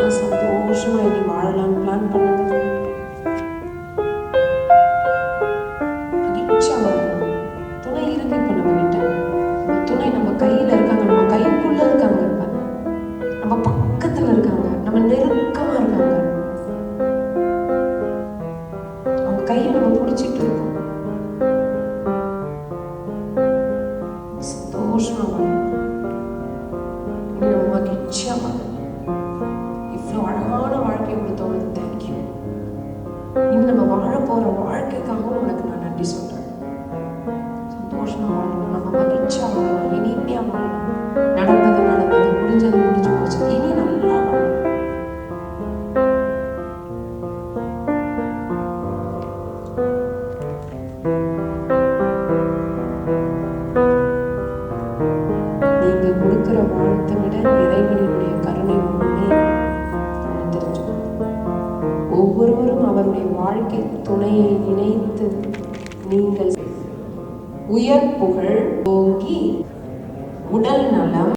யாரெல்லாம் சந்தோஷமா இனி வாழலாம்னு பிளான் பண்ணுங்க துணை இருக்கு இப்ப நம்ம கிட்ட துணை நம்ம கையில இருக்காங்க நம்ம கைக்குள்ள இருக்காங்க இப்ப. நம்ம பக்கத்துல இருக்காங்க நம்ம நெருக்கமா இருக்காங்க. அவங்க கையை நம்ம பிடிச்சிட்டு இருக்கோம். சந்தோஷமா நடந்தது நடந்தது முடிஞ்சது முடிஞ்சு போச்சு. இனி நல்லா நீங்க கொடுக்குற வாழ்த்தை விட இறைவனுடைய கருணை ஒவ்வொருவரும் அவருடைய வாழ்க்கை துணையை இணைத்து நீங்கள் உயர் புகழ் ஓங்கி உடல் நலம்